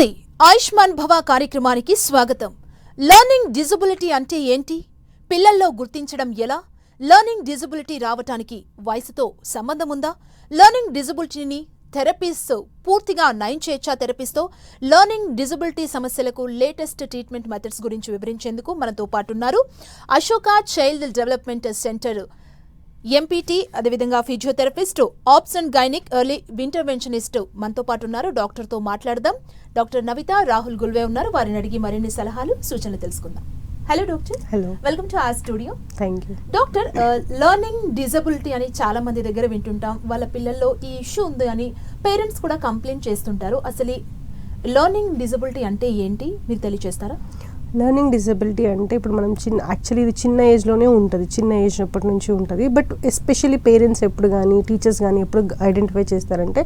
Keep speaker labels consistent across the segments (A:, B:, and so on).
A: నమస్తే. ఆయుష్మాన్ భవ కార్యక్రమానికి స్వాగతం. లెర్నింగ్ డిజబిలిటీ అంటే ఏంటి? పిల్లల్లో గుర్తించడం ఎలా? లెర్నింగ్ డిజబిలిటీ రావటానికి వయసుతో సంబంధం ఉందా లెర్నింగ్ డిజబిలిటీని థెరపీస్ పూర్తిగా నయం చేయొచ్చా థెరపీస్తో లెర్నింగ్ డిజబిలిటీ సమస్యలకు లేటెస్ట్ ట్రీట్మెంట్ మెథడ్స్ గురించి వివరించేందుకు మనతో పాటు ఉన్నారు Ashoka child development centre MPT అదేవిధంగా ఫిజియోథెరపిస్ట్ ఆప్షన్ గైనిక్ ఎర్లీ ఇంటర్వెన్షనిస్ట్ మనతో పాటు ఉన్నారు. డాక్టర్తో మాట్లాడదాం. డాక్టర్ నవిత రాహుల్ గుల్వే ఉన్నారు. వారిని అడిగి మరిన్ని సలహాలు సూచనలు తెలుసుకుందాం. Hello doctor
B: hello
A: welcome to R studio
B: thank you
A: doctor learning disability అని చాలా మంది దగ్గర వింటుంటాం. వాళ్ళ పిల్లల్లో ఈ ఇష్యూ ఉంది అని పేరెంట్స్ కూడా కంప్లైంట్ చేస్తుంటారు. అసలు లెర్నింగ్ డిజబిలిటీ అంటే ఏంటి? మీరు తెలియజేస్తారా
B: లెర్నింగ్ డిసబిలిటీ అంటే ఇప్పుడు మనం చిన్న యాక్చువల్లీ ఇది చిన్న ఏజ్లోనే ఉంటుంది. చిన్న ఏజ్ అప్పటి నుంచి ఉంటుంది. బట్ ఎస్పెషల్లీ పేరెంట్స్ ఎప్పుడు కానీ టీచర్స్ కానీ ఎప్పుడు ఐడెంటిఫై చేస్తారంటే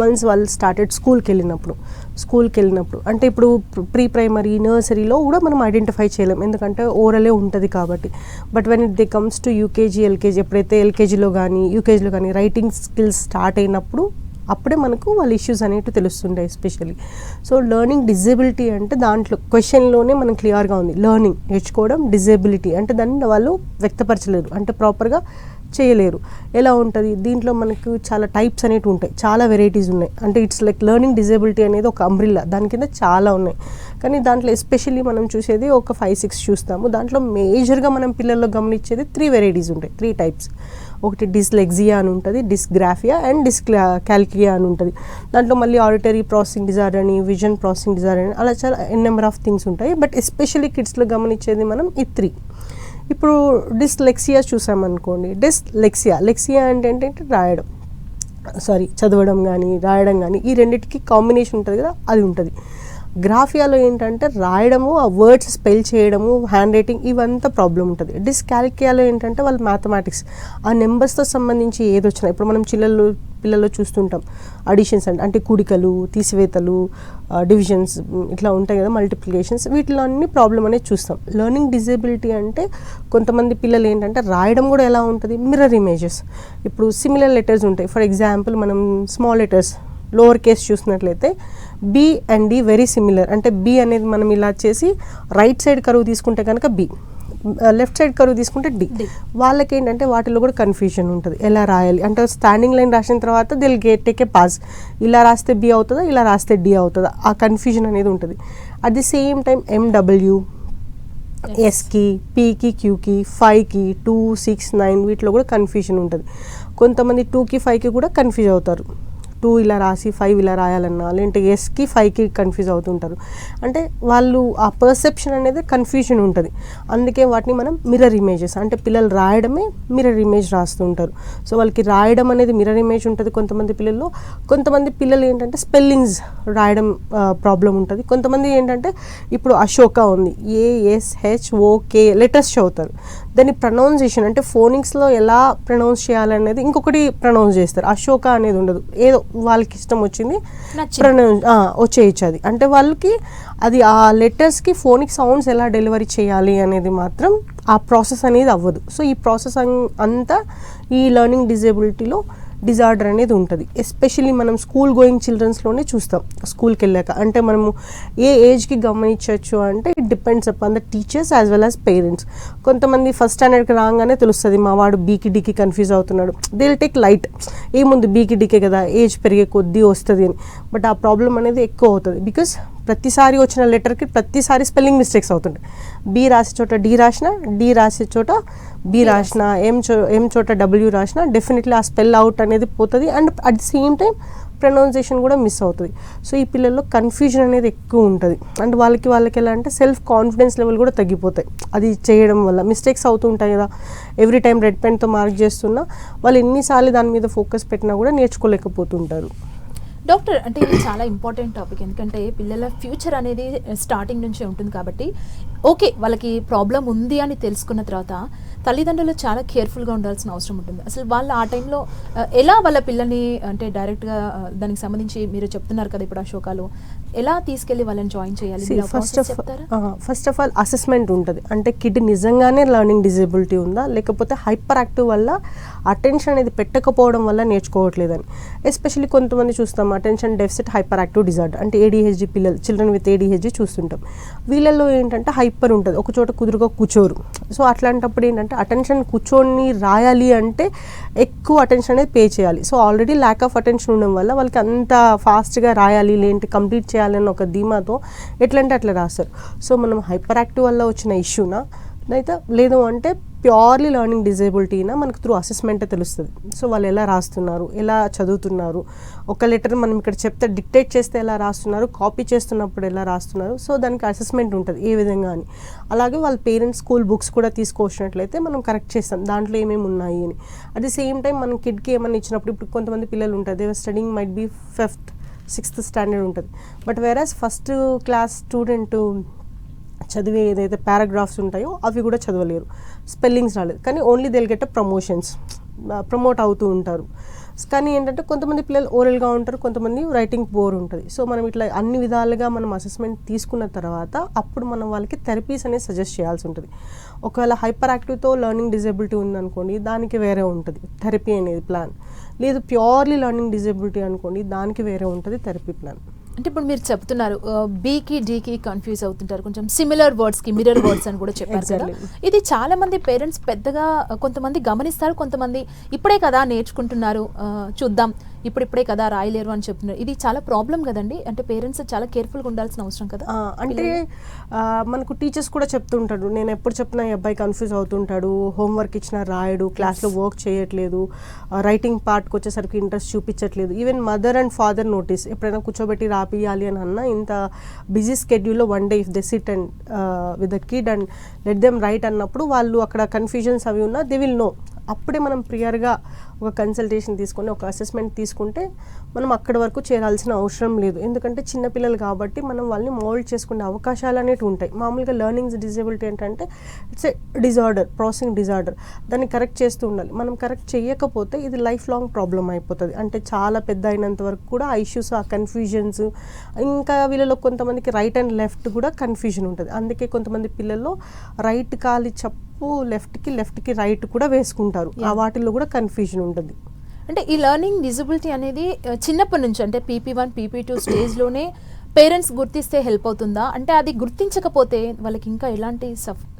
B: వన్స్ వాళ్ళు స్టార్టెడ్ స్కూల్కి వెళ్ళినప్పుడు స్కూల్కి వెళ్ళినప్పుడు. అంటే ఇప్పుడు ప్రీ ప్రైమరీ నర్సరీలో కూడా మనం ఐడెంటిఫై చేయలేం. ఎందుకంటే ఓరలే ఉంటుంది కాబట్టి. But when it they comes to UKG LKG ఎప్పుడైతే ఎల్కేజీలో కానీ యూకేజీలో కానీ రైటింగ్ స్కిల్స్ స్టార్ట్ అయినప్పుడు అప్పుడే మనకు వాళ్ళ ఇష్యూస్ అనేవి తెలుస్తుంటాయి ఎస్పెషల్లీ సో లెర్నింగ్ డిజేబిలిటీ అంటే దాంట్లో క్వశ్చన్లోనే మనం క్లియర్గా ఉంది. లెర్నింగ్ నేర్చుకోవడం డిజేబిలిటీ అంటే దాన్ని వాళ్ళు వ్యక్తపరచలేరు. అంటే ప్రాపర్గా చేయలేరు. ఎలా ఉంటుంది? దీంట్లో మనకు చాలా టైప్స్ అనేవి ఉంటాయి. చాలా వెరైటీస్ ఉన్నాయి. అంటే ఇట్స్ లైక్ లెర్నింగ్ డిజేబిలిటీ అనేది ఒక అంబ్రిల్లా దాని కింద చాలా ఉన్నాయి. కానీ దాంట్లో ఎస్పెషల్లీ మనం చూసేది ఒక ఫైవ్ సిక్స్ చూస్తాము. దాంట్లో మేజర్గా మనం పిల్లల్లో గమనించేది త్రీ వెరైటీస్ ఉంటాయి. త్రీ టైప్స్ ఒకటి డిస్లెగ్జియా అని ఉంటుంది డిస్గ్రాఫియా అండ్ డిస్క్లా క్యాల్కియా అని ఉంటుంది. దాంట్లో మళ్ళీ ఆడిటరీ ప్రాసెసింగ్ డిజార్డర్ అని విజన్ ప్రాసెసింగ్ డిజార్డర్ అని అలా చాలా ఎన్ నెంబర్ ఆఫ్ థింగ్స్ ఉంటాయి. బట్ ఎస్పెషల్లీ కిడ్స్లో గమనించేది మనం ఈ త్రీ ఇప్పుడు డిస్లెక్సియా చూసామనుకోండి డిస్లెక్సియా లెక్సియా అంటే ఏంటంటే రాయడం. సారీ చదవడం కానీ రాయడం కానీ ఈ రెండింటికి కాంబినేషన్ ఉంటుంది కదా అది ఉంటుంది. గ్రాఫియాలో ఏంటంటే రాయడము ఆ వర్డ్స్ స్పెల్ చేయడము హ్యాండ్ రైటింగ్ ఇవంతా ప్రాబ్లం ఉంటుంది. డిస్కాల్కియాలో ఏంటంటే వాళ్ళు మ్యాథమెటిక్స్ ఆ నెంబర్స్తో సంబంధించి ఏది వచ్చినా ఇప్పుడు మనం చిల్లలు పిల్లల్లో చూస్తుంటాం. అడిషన్స్ అంటే అంటే కూడికలు తీసివేతలు డివిజన్స్ ఇట్లా ఉంటాయి కదా మల్టిప్లికేషన్స్ వీటిలో అన్ని ప్రాబ్లం అనేది చూస్తాం. లెర్నింగ్ డిజబిలిటీ అంటే కొంతమంది పిల్లలు ఏంటంటే రాయడం కూడా ఎలా ఉంటుంది? Mirror images. ఇప్పుడు సిమిలర్ లెటర్స్ ఉంటాయి. ఫర్ ఎగ్జాంపుల్ మనం స్మాల్ లెటర్స్ లోవర్ కేస్ చూసినట్లయితే B and D very similar అంటే బి అనేది మనం ఇలా చేసి రైట్ సైడ్ కరువు తీసుకుంటే కనుక బి లెఫ్ట్ సైడ్ కరువు తీసుకుంటే డి. వాళ్ళకి ఏంటంటే వాటిలో కూడా కన్ఫ్యూజన్ ఉంటుంది. ఎలా రాయాలి? అంటే స్టాండింగ్ లైన్ రాసిన తర్వాత they'll get take a pass ఇలా రాస్తే బి అవుతుందా? ఇలా రాస్తే డి అవుతుందా? ఆ కన్ఫ్యూజన్ అనేది ఉంటుంది. At the same time M W ఎస్కి పీకి క్యూకి ఫైవ్కి టూ సిక్స్ నైన్ వీటిలో కూడా కన్ఫ్యూజన్ ఉంటుంది. కొంతమంది టూకి ఫైవ్కి కూడా కన్ఫ్యూజ్ అవుతారు. టూ ఇలా రాసి ఫైవ్ ఇలా రాయాలన్నా లేదంటే ఎస్కి ఫైవ్కి కన్ఫ్యూజ్ అవుతుంటారు. అంటే వాళ్ళు ఆ పర్సెప్షన్ అనేది కన్ఫ్యూజన్ ఉంటుంది. అందుకే వాటిని మనం మిర్రర్ ఇమేజెస్ అంటే పిల్లలు రాయడమే మిర్రర్ ఇమేజ్ రాస్తూ ఉంటారు సో వాళ్ళకి రాయడం అనేది మిర్రర్ ఇమేజ్ ఉంటుంది కొంతమంది పిల్లల్లో. కొంతమంది పిల్లలు ఏంటంటే స్పెల్లింగ్స్ రాయడం ప్రాబ్లం ఉంటుంది. కొంతమంది ఏంటంటే ఇప్పుడు అశోక ఉంది. ఏఎస్హెచ్ ఓకే లెటర్స్ చదువుతారు. దాని ప్రొనౌన్సియేషన్ అంటే ఫోనిక్స్లో ఎలా ప్రొనౌన్స్ చేయాలనేది ఇంకొకటి ప్రొనౌన్స్ చేస్తారు. అశోక అనేది ఉండదు. ఏదో వాళ్ళకి ఇష్టం వచ్చింది. ప్రొనౌన్స్ వచ్చేయచ్చు అది. అంటే వాళ్ళకి అది ఆ లెటర్స్కి ఫోనిక్ సౌండ్స్ ఎలా డెలివరీ చేయాలి అనేది మాత్రం ఆ ప్రాసెస్ అనేది అవ్వదు. సో ఈ ప్రాసెస్ అంతా ఈ లెర్నింగ్ డిజేబిలిటీలో డిజార్డర్ అనేది ఉంటుంది. ఎస్పెషల్లీ మనం స్కూల్ గోయింగ్ చిల్డ్రన్స్లోనే చూస్తాం. స్కూల్కి వెళ్ళాక. అంటే మనము ఏ ఏజ్కి గమనించవచ్చు అంటే it depends upon the teachers as well as parents. కొంతమంది ఫస్ట్ స్టాండర్డ్కి రాగానే తెలుస్తుంది మా వాడు బీకి డీకి కన్ఫ్యూజ్ అవుతున్నాడు. దే విల్ టేక్ లైట్ ఏముంది బీకి డీకే కదా ఏజ్ పెరిగే కొద్దీ వస్తుంది అని. బట్ ఆ ప్రాబ్లం అనేది ఎక్కువ అవుతుంది. బికాస్ ప్రతిసారి వచ్చిన లెటర్కి ప్రతిసారి స్పెల్లింగ్ మిస్టేక్స్ అవుతుంటాయి. బి రాసే చోట డి రాసిన డి రాసే చోట బి రాసిన ఎం చో ఎం చోట డబ్ల్యూ రాసిన డెఫినెట్లీ ఆ స్పెల్ అవుట్ అనేది పోతుంది and at the same time pronunciation కూడా మిస్ అవుతుంది. సో ఈ పిల్లల్లో కన్ఫ్యూజన్ అనేది ఎక్కువ ఉంటుంది. అండ్ వాళ్ళకి వాళ్ళకి ఎలా అంటే సెల్ఫ్ కాన్ఫిడెన్స్ లెవెల్ కూడా తగ్గిపోతాయి. అది చేయడం వల్ల మిస్టేక్స్ అవుతూ ఉంటాయి కదా. ఎవ్రీ టైం రెడ్ పెన్తో మార్క్ చేస్తున్నా వాళ్ళు ఎన్నిసార్లు దాని మీద ఫోకస్ పెట్టినా కూడా నేర్చుకోలేకపోతుంటారు.
A: డాక్టర్ అంటే ఇది చాలా ఇంపార్టెంట్ టాపిక్ ఎందుకంటే పిల్లల ఫ్యూచర్ అనేది eh, స్టార్టింగ్ నుంచే ఉంటుంది కాబట్టి ఓకే వాళ్ళకి ప్రాబ్లం ఉంది అని తెలుసుకున్న తర్వాత తల్లిదండ్రులు చాలా కేర్ఫుల్గా ఉండాల్సిన అవసరం ఉంటుంది. అసలు వాళ్ళు ఆ టైంలో ఎలా వాళ్ళ పిల్లల్ని అంటే డైరెక్ట్గా దానికి సంబంధించి మీరు చెప్తున్నారు కదా ఇప్పుడు అశోకాలు ఎలా తీసుకెళ్ళి వాళ్ళని జాయిన్ చేయాలి?
B: First of first of all assessment ఉంటుంది. అంటే కిడ్ నిజంగానే లెర్నింగ్ డిజేబిలిటీ ఉందా? లేకపోతే హైపర్ యాక్టివ్ వల్ల అటెన్షన్ అనేది పెట్టకపోవడం వల్ల నేర్చుకోవట్లేదని. ఎస్పెషల్లీ కొంతమంది చూస్తాం attention deficit hyper active disorder అంటే ఏడిహెచ్డి పిల్లలు చిల్డ్రన్ విత్ ఏడిహెచ్డి చూస్తుంటాం. వీళ్ళల్లో ఏంటంటే హైపర్ ఉంటుంది. ఒక చోట కుదురుగా కూర్చోరు. సో అట్లాంటప్పుడు ఏంటంటే అటెన్షన్ కూర్చొని రాయాలి అంటే ఎక్కువ అటెన్షన్ అనేది పే చేయాలి. So already lack of attention ఉండడం వల్ల వాళ్ళకి అంత ఫాస్ట్గా రాయాలి లేంటి కంప్లీట్ చేయాలి అన్న ఒక ధీమాతో ఎట్లంటే అట్లా రాస్తారు. సో మనం హైపర్ యాక్టివ్ వల్ల వచ్చిన ఇష్యూనా అయితే లేదు అంటే ప్యూర్లీ లర్నింగ్ డిజేబిలిటీనా మనకు త్రూ అసెస్మెంట్ తెలుస్తుంది. సో వాళ్ళు ఎలా రాస్తున్నారు ఎలా చదువుతున్నారు ఒక లెటర్ మనం ఇక్కడ చెప్తే డిక్టేట్ చేస్తే ఎలా రాస్తున్నారు కాపీ చేస్తున్నప్పుడు ఎలా రాస్తున్నారు సో దానికి అసెస్మెంట్ ఉంటుంది ఏ విధంగా అని. అలాగే వాళ్ళ పేరెంట్స్ స్కూల్ బుక్స్ కూడా తీసుకొచ్చినట్లయితే మనం కరెక్ట్ చేస్తాం దాంట్లో ఏమేమి ఉన్నాయి అని. అట్ ది సేమ్ టైం మనం కిడ్కి ఏమైనా ఇచ్చినప్పుడు ఇప్పుడు కొంతమంది పిల్లలు ఉంటారు they're studying might be fifth sixth standard ఉంటుంది. But whereas first class student చదివే ఏదైతే పారాగ్రాఫ్స్ ఉంటాయో అవి కూడా చదవలేరు. స్పెల్లింగ్స్ రాలేదు. కానీ only they'll get promotions promote అవుతూ ఉంటారు. కానీ ఏంటంటే కొంతమంది పిల్లలు ఓరల్గా ఉంటారు కొంతమంది రైటింగ్ బోర్ ఉంటుంది. సో మనం ఇట్లా అన్ని విధాలుగా మనం అసెస్మెంట్ తీసుకున్న తర్వాత అప్పుడు మనం వాళ్ళకి థెరపీస్ అనేది సజెస్ట్ చేయాల్సి ఉంటుంది. ఒకవేళ హైపర్ యాక్టివ్తో లెర్నింగ్ డిజేబిలిటీ ఉందనుకోండి దానికి వేరే ఉంటుంది. థెరపీ అనేది ప్లాన్ లేదు ప్యూర్లీ లెర్నింగ్ డిజేబిలిటీ అనుకోండి దానికి వేరే ఉంటుంది థెరపీ ప్లాన్
A: అంటే ఇప్పుడు మీరు చెప్తున్నారు బీకి డీకి కన్ఫ్యూజ్ అవుతుంటారు. కొంచెం సిమిలర్ వర్డ్స్కి మిరర్ వర్డ్స్ అని కూడా చెప్పారు కదా. ఇది చాలా మంది పేరెంట్స్ పెద్దగా కొంతమంది గమనిస్తారు కొంతమంది ఇప్పుడే కదా నేర్చుకుంటున్నారు. చూద్దాం. ఇప్పుడిప్పుడే కదా రాయలేరు అని చెప్తున్నారు. ఇది చాలా ప్రాబ్లం కదండి. అంటే పేరెంట్స్ చాలా కేర్ఫుల్గా ఉండాల్సిన అవసరం కదా.
B: అంటే మనకు టీచర్స్ కూడా చెప్తుంటాడు నేను ఎప్పుడు చెప్పినా ఈ అబ్బాయి కన్ఫ్యూజ్ అవుతుంటాడు. హోంవర్క్ ఇచ్చినా రాయడు. క్లాస్లో వర్క్ చేయట్లేదు. రైటింగ్ పార్ట్కి వచ్చేసరికి ఇంట్రెస్ట్ చూపించట్లేదు. Even mother and father notice ఎప్పుడైనా కూర్చోబెట్టి రాపియాలి అని అన్నా ఇంత busy స్కెడ్యూల్లో one day if they sit and with the kid and let them write అన్నప్పుడు వాళ్ళు అక్కడ కన్ఫ్యూజన్స్ అవి ఉన్నా దే విల్ నో అప్పుడే మనం ప్రియర్గా ఒక కన్సల్టేషన్ తీసుకొని ఒక అసెస్మెంట్ తీసుకుంటే మనం అక్కడి వరకు చేరాల్సిన అవసరం లేదు. ఎందుకంటే చిన్నపిల్లలు కాబట్టి మనం వాళ్ళని మోల్డ్ చేసుకునే అవకాశాలు అనేవి ఉంటాయి. మామూలుగా లెర్నింగ్స్ డిజేబిలిటీ ఏంటంటే it's a disorder processing disorder దాన్ని కరెక్ట్ చేస్తూ ఉండాలి. మనం కరెక్ట్ చేయకపోతే ఇది లైఫ్ లాంగ్ ప్రాబ్లం అయిపోతుంది. అంటే చాలా పెద్ద అయినంత వరకు కూడా ఆ ఇష్యూస్ ఆ కన్ఫ్యూజన్స్ ఇంకా వీళ్ళలో కొంతమందికి రైట్ అండ్ లెఫ్ట్ కూడా కన్ఫ్యూజన్ ఉంటుంది. అందుకే కొంతమంది పిల్లల్లో రైట్ కాలి చప్పు లెఫ్ట్కి లెఫ్ట్కి రైట్ కూడా వేసుకుంటారు. ఆ వాటిల్లో కూడా కన్ఫ్యూజన్ ఉంటుంది.
A: అంటే ఈ లెర్నింగ్ డిజబిలిటీ అనేది చిన్నప్పటి నుంచి అంటే పీపీ వన్ పీపీ టూ స్టేజ్లోనే పేరెంట్స్ గుర్తిస్తే హెల్ప్ అవుతుందా? అంటే అది గుర్తించకపోతే వాళ్ళకి ఇంకా ఎలాంటి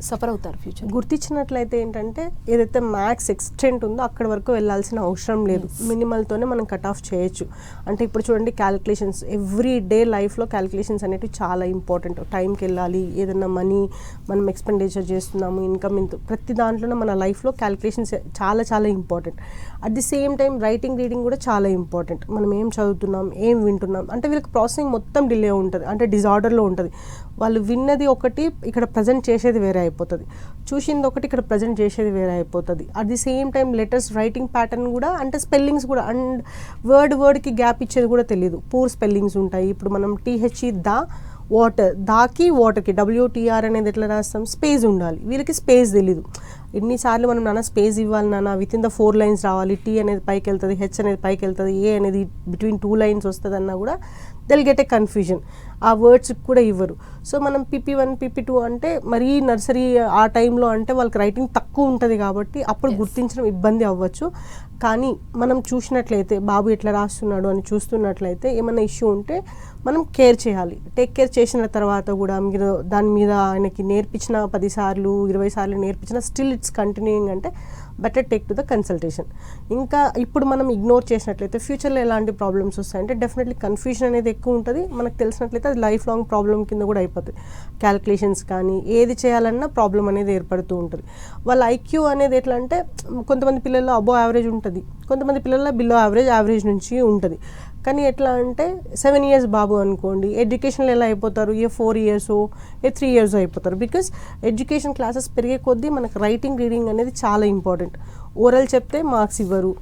A: సఫర్ అవుతారు ఫ్యూచర్
B: గుర్తించినట్లయితే ఏంటంటే ఏదైతే మ్యాక్స్ ఎక్స్టెంట్ ఉందో అక్కడి వరకు వెళ్ళాల్సిన అవసరం లేదు. మినిమల్తోనే మనం కట్ ఆఫ్ చేయొచ్చు. అంటే ఇప్పుడు చూడండి క్యాలిక్యులేషన్స్ ఎవ్రీ డే లైఫ్లో క్యాలిక్యులేషన్స్ అనేవి చాలా ఇంపార్టెంట్ టైంకి వెళ్ళాలి ఏదైనా మనీ మనం ఎక్స్పెండిచర్ చేస్తున్నాము ఇన్కమ్ ఇంత ప్రతి దాంట్లోనే మన లైఫ్లో క్యాలిక్యులేషన్స్ చాలా చాలా important at the same time writing reading కూడా చాలా ఇంపార్టెంట్ మనం ఏం చదువుతున్నాం ఏం వింటున్నాం అంటే వీళ్ళకి ప్రాసెసింగ్ మొత్తం డిలే ఉంటుంది అంటే డిజార్డర్లో ఉంటుంది. వాళ్ళు విన్నది ఒకటి ఇక్కడ ప్రజెంట్ చేసేది వేరే అయిపోతుంది. చూసింది ఒకటి ఇక్కడ ప్రజెంట్ చేసేది వేరే అయిపోతుంది. At the same time letters writing pattern కూడా అంటే స్పెల్లింగ్స్ కూడా అండ్ వర్డ్ వర్డ్కి గ్యాప్ ఇచ్చేది కూడా తెలియదు పూర్ స్పెల్లింగ్స్ ఉంటాయి. ఇప్పుడు మనం టీహెచ్ఈ దా వాటర్ దాకి వాటర్కి డబ్ల్యూటీఆర్ అనేది ఎట్లా రాస్తాం? స్పేస్ ఉండాలి. వీళ్ళకి స్పేస్ తెలీదు. ఎన్నిసార్లు మనం నాన్న స్పేస్ ఇవ్వాలి నాన్న with in the four lines రావాలి టీ అనేది పైకి వెళ్తుంది హెచ్ అనేది పైకి వెళ్తుంది ఏ అనేది బిట్వీన్ టూ లైన్స్ వస్తుంది అన్నా కూడా దెల్ గెట్ ఏ కన్ఫ్యూజన్ ఆ వర్డ్స్ కూడా ఇవ్వరు. సో మనం పిపి వన్ పిపి టూ అంటే మరీ నర్సరీ ఆ టైంలో అంటే వాళ్ళకి రైటింగ్ తక్కువ ఉంటుంది కాబట్టి అప్పుడు. గుర్తించడం ఇబ్బంది అవ్వచ్చు. కానీ మనం చూసినట్లయితే బాబు ఎట్లా రాస్తున్నాడు అని చూస్తున్నట్లయితే ఏమైనా ఇష్యూ ఉంటే మనం కేర్ చేయాలి. టేక్ కేర్ చేసిన తర్వాత కూడా మీరు దాని మీద ఆయనకి నేర్పించిన పదిసార్లు ఇరవై సార్లు నేర్పించిన స్టిల్ ఇట్స్ కంటిన్యూయింగ్ అంటే better take to the consultation. ఇంకా ఇప్పుడు మనం ఇగ్నోర్ చేసినట్లయితే ఫ్యూచర్లో ఎలాంటి ప్రాబ్లమ్స్ వస్తాయంటే డెఫినెట్లీ కన్ఫ్యూజన్ అనేది ఎక్కువ ఉంటుంది. మనకు తెలిసినట్లయితే అది లైఫ్ లాంగ్ ప్రాబ్లం కింద కూడా అయిపోతుంది క్యాలిక్యులేషన్స్ కానీ ఏది చేయాలన్నా ప్రాబ్లం అనేది ఏర్పడుతూ ఉంటుంది. వాళ్ళ ఐక్యూ అనేది ఎట్లా అంటే కొంతమంది పిల్లల్లో అబో యావరేజ్ ఉంటుంది. కొంతమంది పిల్లల్లో బిలో యావరేజ్ యావరేజ్ నుంచి ఉంటుంది. కానీ ఎట్లా అంటే సెవెన్ ఇయర్స్ బాబు అనుకోండి. ఎడ్యుకేషన్లో ఎలా అయిపోతారు? A four years a three years అయిపోతారు. బికాస్ ఎడ్యుకేషన్ క్లాసెస్ పెరిగే కొద్దీ మనకు రైటింగ్ రీడింగ్ అనేది చాలా ఇంపార్టెంట్ ఓరల్ చెప్తే మార్క్స్ ఇవ్వరు.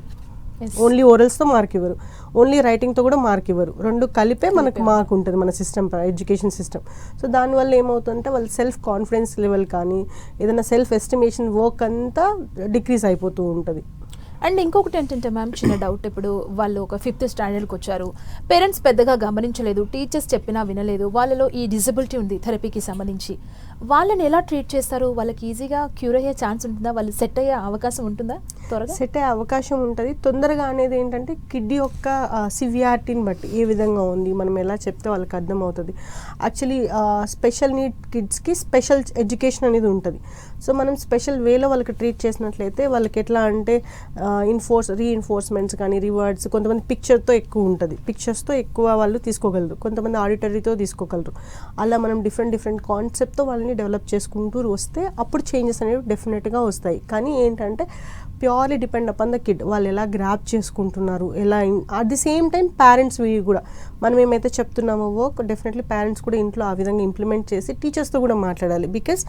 B: ఓన్లీ ఓరల్స్తో మార్క్ ఇవ్వరు. ఓన్లీ రైటింగ్తో కూడా మార్క్ ఇవ్వరు. రెండు కలిపే మనకు మార్క్ ఉంటుంది మన సిస్టమ్ ఎడ్యుకేషన్ సిస్టమ్ సో దానివల్ల ఏమవుతుందంటే వాళ్ళ సెల్ఫ్ కాన్ఫిడెన్స్ లెవెల్ కానీ ఏదైనా సెల్ఫ్ ఎస్టిమేషన్ వర్క్ అంతా డిక్రీజ్ అయిపోతూ ఉంటుంది.
A: అండ్ ఇంకొకటి ఏంటంటే మ్యామ్ చిన్న డౌట్ ఇప్పుడు వాళ్ళు ఒక ఫిఫ్త్ స్టాండర్డ్కి వచ్చారు పేరెంట్స్ పెద్దగా గమనించలేదు టీచర్స్ చెప్పినా వినలేదు వాళ్ళలో ఈ డిజబిలిటీ ఉంది థెరపీకి సంబంధించి. వాళ్ళని ఎలా ట్రీట్ చేస్తారు? వాళ్ళకి ఈజీగా క్యూర్ అయ్యే ఛాన్స్ ఉంటుందా? వాళ్ళు సెట్ అయ్యే అవకాశం ఉంటుందా? త్వరగా?
B: సెట్ అయ్యే అవకాశం ఉంటుంది. తొందరగా అనేది ఏంటంటే కిడ్ యొక్క సివియారిటీని బట్టి ఏ విధంగా ఉంది మనం ఎలా చెప్తే వాళ్ళకి అర్థమవుతుంది. యాక్చువల్లీ స్పెషల్ నీడ్ కిడ్స్కి స్పెషల్ ఎడ్యుకేషన్ అనేది ఉంటుంది. సో మనం స్పెషల్ వేలో వాళ్ళకి ట్రీట్ చేసినట్లయితే వాళ్ళకి ఎట్లా అంటే ఇన్ఫోర్స్ రీఇన్ఫోర్స్మెంట్స్ కానీ రివార్డ్స్ కొంతమంది పిక్చర్తో ఎక్కువ ఉంటుంది. పిక్చర్స్తో ఎక్కువ వాళ్ళు తీసుకోగలరు. కొంతమంది ఆడిటరీతో తీసుకోగలరు. అలా మనం డిఫరెంట్ డిఫరెంట్ కాన్సెప్ట్తో వాళ్ళని డెవలప్ చేసుకుంటూ వస్తే అప్పుడు చేంజెస్ అనేవి డెఫినెట్గా వస్తాయి. కానీ ఏంటంటే purely depend upon the kid. వాళ్ళు ఎలా గ్రాప్ చేసుకుంటున్నారు ఎలా at the same time parents కూడా. మనం ఏమైతే చెప్తున్నామో వర్క్ డెఫినెట్లీ పేరెంట్స్ కూడా ఇంట్లో ఆ విధంగా ఇంప్లిమెంట్ చేసి టీచర్స్తో కూడా మాట్లాడాలి. బికాస్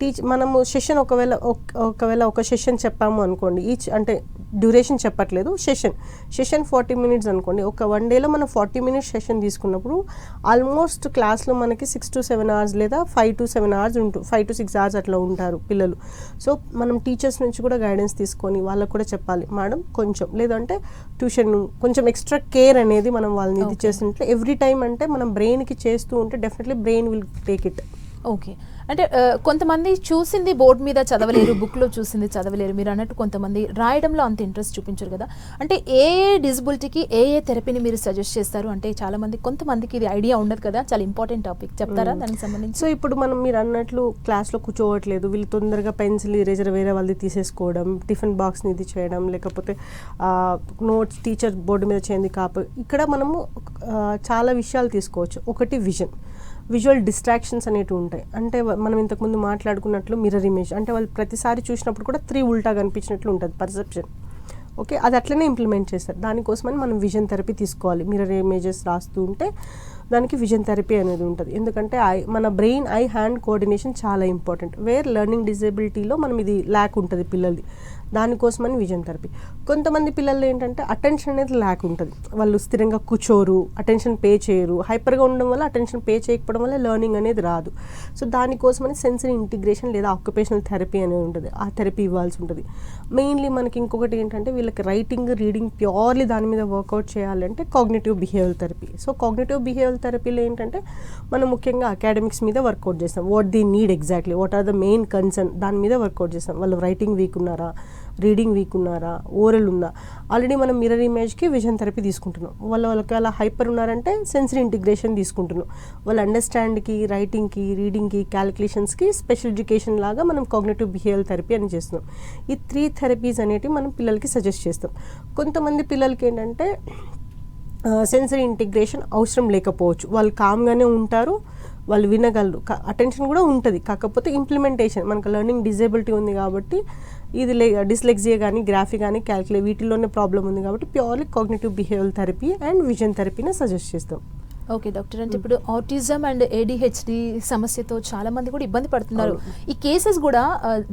B: టీచ్ మనము సెషన్ ఒకవేళ ఒక- ఒకవేళ ఒక సెషన్ చెప్పాము అనుకోండి ఈచ్ అంటే డ్యూరేషన్ చెప్పట్లేదు సెషన్. సెషన్ ఫార్టీ మినిట్స్ అనుకోండి ఒక వన్ డేలో మనం ఫార్టీ మినిట్స్ సెషన్ తీసుకున్నప్పుడు ఆల్మోస్ట్ క్లాస్లో మనకి సిక్స్ టు సెవెన్ అవర్స్ లేదా ఫైవ్ టు సెవెన్ అవర్స్ ఉంటు ఫైవ్ టు సిక్స్ అవర్స్ అట్లా ఉంటారు పిల్లలు. సో మనం టీచర్స్ నుంచి కూడా గైడెన్స్ తీసుకొని వాళ్ళకు కూడా చెప్పాలి మేడం కొంచెం. లేదంటే ట్యూషన్ కొంచెం ఎక్స్ట్రా కేర్ అనేది మనం వాళ్ళని ఇది. చేసినట్లు ఎవ్రీ టైం అంటే మనం బ్రెయిన్కి చేస్తూ ఉంటే definitely brain will take it.
A: Okay. అంటే కొంతమంది చూసింది బోర్డు మీద చదవలేరు బుక్లో చూసింది చదవలేరు. మీరు అన్నట్టు కొంతమంది రాయడంలో అంత ఇంట్రెస్ట్ చూపించరు కదా. అంటే ఏ ఏ డిజబిలిటీకి ఏ ఏ థెరపీని మీరు సజెస్ట్ చేస్తారు? అంటే చాలా మంది కొంతమందికి ఇది ఐడియా ఉండదు కదా. చాలా ఇంపార్టెంట్ టాపిక్. చెప్తారా దానికి సంబంధించి?
B: సో ఇప్పుడు మనం మీరు అన్నట్లు క్లాస్లో కూర్చోవట్లేదు. వీళ్ళు తొందరగా పెన్సిల్ ఇరేజర్ వేరే వాళ్ళది తీసేసుకోవడం టిఫిన్ బాక్స్ని ఇది చేయడం లేకపోతే నోట్స్ టీచర్ బోర్డు మీద చేయండి కాపు. ఇక్కడ మనము చాలా విషయాలు తీసుకోవచ్చు. ఒకటి విజన్. విజువల్ డిస్ట్రాక్షన్స్ అనేటివి ఉంటాయి. అంటే మనం ఇంతకుముందు మాట్లాడుకున్నట్లు మిర్రర్ ఇమేజ్ అంటే వాళ్ళు ప్రతిసారి చూసినప్పుడు కూడా త్రీ ఉల్టా కనిపించినట్లు ఉంటుంది పర్సెప్షన్ ఓకే అది అట్లనే ఇంప్లిమెంట్ చేస్తారు. దానికోసమని మనం విజన్ థెరపీ తీసుకోవాలి. మిర్రర్ ఇమేజెస్ రాస్తూ ఉంటే దానికి విజన్ థెరపీ అనేది ఉంటుంది. ఎందుకంటే ఐ మన బ్రెయిన్ ఐ హ్యాండ్ కోఆర్డినేషన్ చాలా ఇంపార్టెంట్ వేర్ లెర్నింగ్ డిజేబిలిటీలో మనం ఇది ల్యాక్ ఉంటుంది పిల్లలది. దానికోసమని విజన్ థెరపీ. కొంతమంది పిల్లలు ఏంటంటే అటెన్షన్ అనేది ల్యాక్ ఉంటుంది వాళ్ళు స్థిరంగా కూర్చోరు అటెన్షన్ పే చేయరు. హైపర్గా ఉండడం వల్ల అటెన్షన్ పే చేయకపోవడం వల్ల లెర్నింగ్ అనేది రాదు. సో దానికోసమని సెన్సరీ ఇంటిగ్రేషన్ లేదా ఆక్యుపేషనల్ థెరపీ అనేది ఉంటుంది. ఆ థెరపీ ఇవ్వాల్సి ఉంటుంది. మెయిన్లీ మనకి ఇంకొకటి ఏంటంటే వీళ్ళకి రైటింగ్ రీడింగ్ ప్యూర్లీ దాని మీద వర్కౌట్ చేయాలంటే cognitive behaviour therapy. So cognitive behaviour థెరపీలో ఏంటంటే మనం ముఖ్యంగా అకాడమిక్స్ మీద వర్కౌట్ చేస్తాం. What the need exactly? What are the main concern? దాని మీద వర్కౌట్ చేస్తాం. వాళ్ళు రైటింగ్ వీక్ ఉన్నారా రీడింగ్ వీక్ ఉన్నారా? ఓరల్ ఉందా? ఆల్రెడీ మనం మిర్రర్ ఇమేజ్కి విజన్ థెరపీ తీసుకుంటున్నాం. వాళ్ళ వాళ్ళకి అలా హైపర్ ఉన్నారంటే సెన్సరీ ఇంటిగ్రేషన్ తీసుకుంటున్నాం. వాళ్ళ అండర్స్టాండ్కి రైటింగ్కి రీడింగ్కి క్యాలిక్యులేషన్స్కి స్పెషల్ ఎడ్యుకేషన్ లాగా మనం కాగ్నేటివ్ బిహేవియల్ థెరపీ అని చేస్తున్నాం. ఈ త్రీ థెరపీస్ అనేటివి మనం పిల్లలకి సజెస్ట్ చేస్తాం. కొంతమంది పిల్లలకి ఏంటంటే సెన్సరీ ఇంటిగ్రేషన్ అవసరం లేకపోవచ్చు. వాళ్ళు కామ్గానే ఉంటారు వాళ్ళు వినగలరు. అటెన్షన్ కూడా ఉంటుంది. కాకపోతే ఇంప్లిమెంటేషన్ మనకు లెర్నింగ్ డిజేబిలిటీ ఉంది కాబట్టి ఇది డిస్లెక్సియా కానీ గ్రాఫీ కానీ క్యాల్కులే వీటిలోనే ప్రాబ్లం ఉంది కాబట్టి purely cognitive behaviour therapy and vision థెరపీని suggest చేస్తాం.
A: ఓకే డాక్టర్ అంటే ఇప్పుడు ఆటిజం అండ్ ఏడిహెచ్డి సమస్యతో చాలా మంది కూడా ఇబ్బంది పడుతున్నారు. ఈ కేసెస్ కూడా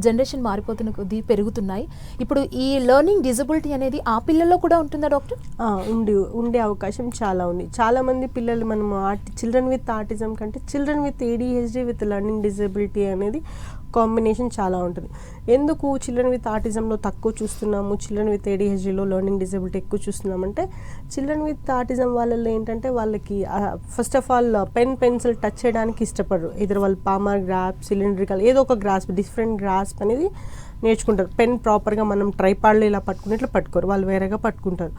A: జనరేషన్ మారిపోతున్న కొద్దీ పెరుగుతున్నాయి. ఇప్పుడు ఈ లెర్నింగ్ డిజబిలిటీ అనేది ఆ పిల్లల్లో కూడా ఉంటుందా డాక్టర్
B: ఉండి ఉండే అవకాశం చాలా ఉంది. చాలా మంది పిల్లలు మనం ఆర్టి చిల్డ్రన్ విత్ ఆర్టిజం కంటే children with ADHD with learning disability అనేది కాంబినేషన్ చాలా ఉంటుంది. ఎందుకు చిల్డ్రన్ విత్ ఆర్టిజంలో తక్కువ చూస్తున్నాము? చిల్డ్రన్ విత్ ఏడిహెచ్డిలో లెర్నింగ్ డిజబిలిటీ ఎక్కువ చూస్తున్నామంటే చిల్డ్రన్ విత్ ఆర్టిజం వాళ్ళల్లో ఏంటంటే వాళ్ళకి first of all pen pencil touch చేయడానికి ఇష్టపడరు. ఇద్దరు వాళ్ళు పామర్ గ్రాప్ సిలిండ్రికల్ ఏదో ఒక గ్రాస్ప్ డిఫరెంట్ గ్రాస్ప్ అనేది నేర్చుకుంటారు. పెన్ ప్రాపర్గా మనం ట్రైపాడ్లో ఇలా పట్టుకున్నట్లు పట్టుకోరు. వాళ్ళు వేరేగా పట్టుకుంటారు.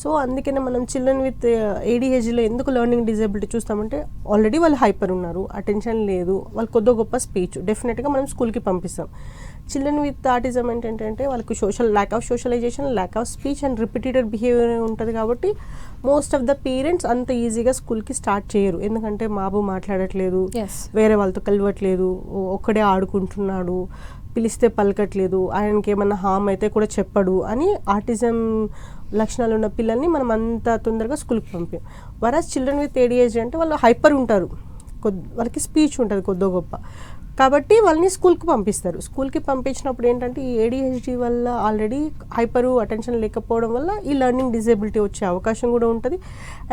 B: సో అందుకనే మనం చిల్డ్రన్ విత్ ఏడిహెచ్లో ఎందుకు లెర్నింగ్ డిజేబిలిటీ చూస్తామంటే ఆల్రెడీ వాళ్ళు హైపర్ ఉన్నారు అటెన్షన్ లేదు వాళ్ళు కొద్ది గొప్ప స్పీచ్ డెఫినెట్గా మనం స్కూల్కి పంపిస్తాం. చిల్డ్రన్ విత్ ఆటిజం ఏంటంటే వాళ్ళకి social lack of socialization lack of speech and repeated behaviour ఉంటుంది కాబట్టి మోస్ట్ ఆఫ్ ద పేరెంట్స్ అంత ఈజీగా స్కూల్కి స్టార్ట్ చేయరు. ఎందుకంటే మాబు మాట్లాడట్లేదు వేరే వాళ్ళతో కలవట్లేదు ఒక్కడే ఆడుకుంటున్నాడు పిలిస్తే పలకట్లేదు ఆయనకి ఏమన్నా హామ్ అయితే కూడా చెప్పడు అని ఆటిజం లక్షణాలు ఉన్న పిల్లల్ని మనం అంత తొందరగా స్కూల్కి పంపాం వరాజ్ చిల్డ్రన్ విత్ ఏడిహెచ్ అంటే వాళ్ళు హైపర్ ఉంటారు. కొద్ది వాళ్ళకి స్పీచ్ ఉంటుంది కొద్దో గొప్ప. కాబట్టి వాళ్ళని స్కూల్కి పంపిస్తారు. స్కూల్కి పంపించినప్పుడు ఏంటంటే ఈ ఏడిహెచ్డి వల్ల ఆల్రెడీ హైపరు అటెన్షన్ లేకపోవడం వల్ల ఈ లెర్నింగ్ డిజేబిలిటీ వచ్చే అవకాశం కూడా ఉంటుంది.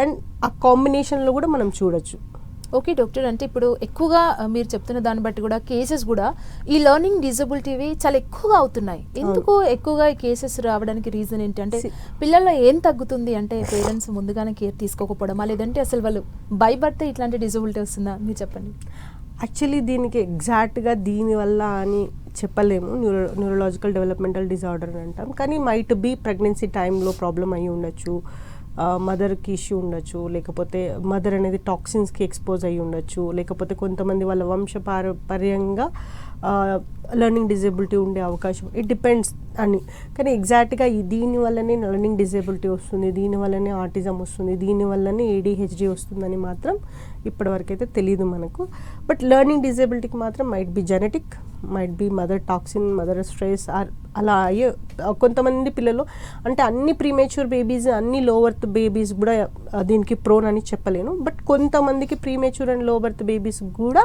B: అండ్ ఆ కాంబినేషన్లో కూడా మనం చూడొచ్చు.
A: Okay doctor. అంటే ఇప్పుడు ఎక్కువగా మీరు చెప్తున్న దాన్ని బట్టి కూడా కేసెస్ కూడా ఈ లెర్నింగ్ డిజబిలిటీవి చాలా ఎక్కువగా అవుతున్నాయి. ఎందుకు ఎక్కువగా ఈ కేసెస్ రావడానికి రీజన్ ఏంటి? అంటే పిల్లల్లో ఏం తగ్గుతుంది? అంటే పేరెంట్స్ ముందుగానే కేర్ తీసుకోకపోవడమా? లేదంటే అసలు వాళ్ళు భయపడితే ఇట్లాంటి డిజబిలిటీ వస్తుందా? మీరు చెప్పండి.
B: యాక్చువల్లీ దీనికి ఎగ్జాక్ట్గా దీనివల్ల అని చెప్పలేము. న్యూరో న్యూరలాజికల్ డెవలప్మెంటల్ డిజార్డర్ అంటాం. కానీ మైట్ బీ ప్రెగ్నెన్సీ టైంలో ప్రాబ్లం అయి ఉండొచ్చు. మదర్కి ఇష్యూ ఉండొచ్చు లేకపోతే మదర్ అనేది టాక్సిన్స్కి ఎక్స్పోజ్ అయ్యి ఉండొచ్చు లేకపోతే కొంతమంది వాళ్ళ వంశపారపర్యంగా లర్నింగ్ డిజేబిలిటీ ఉండే అవకాశం. ఇట్ డిపెండ్స్ అని. కానీ ఎగ్జాక్ట్గా దీని వల్లనే లర్నింగ్ డిజేబిలిటీ వస్తుంది దీని వల్లనే ఆటిజం వస్తుంది దీని వల్లనే ఏడిహెచ్డి వస్తుందని మాత్రం ఇప్పటివరకు అయితే తెలియదు మనకు బట్ లెర్నింగ్ డిజేబిలిటీకి మాత్రం might be genetic might be mother toxin mother stress or అలా అయ్యే కొంతమంది పిల్లలు అంటే అన్ని ప్రీమేచ్యూర్ బేబీస్ అన్ని లో బర్త్ బేబీస్ కూడా దీనికి ప్రోన్ అని చెప్పలేను. బట్ కొంతమందికి ప్రీమేచ్యూర్ అండ్లో బర్త్ బేబీస్ కూడా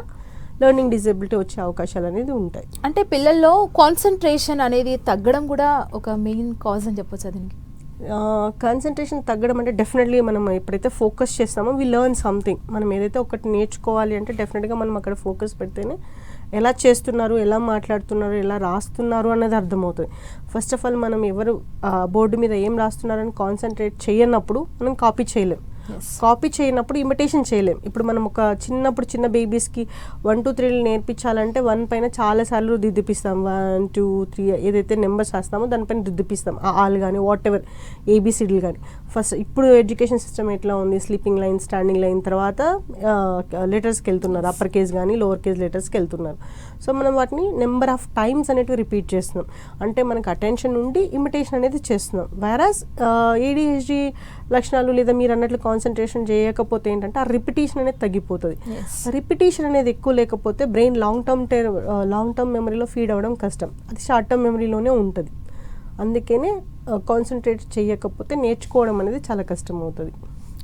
B: లెర్నింగ్ డిజేబిలిటీ వచ్చే అవకాశాలు అనేది ఉంటాయి.
A: అంటే పిల్లల్లో కాన్సన్ట్రేషన్ అనేది తగ్గడం కూడా ఒక మెయిన్ కాజ్ అని చెప్పొచ్చు దీనికి?
B: కాన్సన్ట్రేషన్ తగ్గడం అంటే డెఫినెట్లీ మనం ఎప్పుడైతే ఫోకస్ చేస్తామో వి లెర్న్ సంథింగ్ మనం ఏదైతే ఒకటి నేర్చుకోవాలి అంటే డెఫినెట్గా మనం అక్కడ ఫోకస్ పెడితేనే ఎలా చేస్తున్నారు ఎలా మాట్లాడుతున్నారు ఎలా రాస్తున్నారు అన్నది అర్థమవుతుంది. ఫస్ట్ ఆఫ్ ఆల్ మనం ఎవరు బోర్డు మీద ఏం రాస్తున్నారని కాన్సన్ట్రేట్ చేయనప్పుడు మనం కాపీ చేయలేం. కాపీ చేయనప్పుడు ఇమిటేషన్ చేయలేం. ఇప్పుడు మనం ఒక చిన్నప్పుడు చిన్న బేబీస్కి వన్ టూ త్రీలు నేర్పించాలంటే వన్ పైన చాలాసార్లు దిద్దిపిస్తాం వన్ టూ త్రీ ఏదైతే నెంబర్స్ రాస్తామో దానిపైన దిద్దిపిస్తాం ఆ ఆల్ కానీ వాట్ ఎవర్ ఏబీసీడీలు కానీ ఫస్ట్ ఇప్పుడు ఎడ్యుకేషన్ సిస్టమ్ ఎట్లా ఉంది? స్లీపింగ్ లైన్ స్టాండింగ్ లైన్ తర్వాత లెటర్స్కి వెళ్తున్నారు. అప్పర్ కేస్ కానీ లోవర్ కేస్ లెటర్స్కి వెళ్తున్నారు. సో మనం వాటిని నెంబర్ ఆఫ్ టైమ్స్ అనేటివి రిపీట్ చేస్తున్నాం. అంటే మనకు అటెన్షన్ ఉండి ఇమిటేషన్ అనేది చేస్తున్నాం. వైరస్ ఏడిహెచ్డి లక్షణాలు లేదా మీరు అన్నట్లు కాన్సన్ట్రేషన్ చేయకపోతే ఏంటంటే ఆ రిపిటేషన్ అనేది తగ్గిపోతుంది. రిపిటేషన్ అనేది ఎక్కువ లేకపోతే brain long term long term మెమరీలో ఫీడ్ అవ్వడం కష్టం. అది షార్ట్ టర్మ్ మెమరీలోనే ఉంటుంది. అందుకనే కాన్సన్ట్రేట్ చేయకపోతే నేర్చుకోవడం అనేది చాలా కష్టం అవుతుంది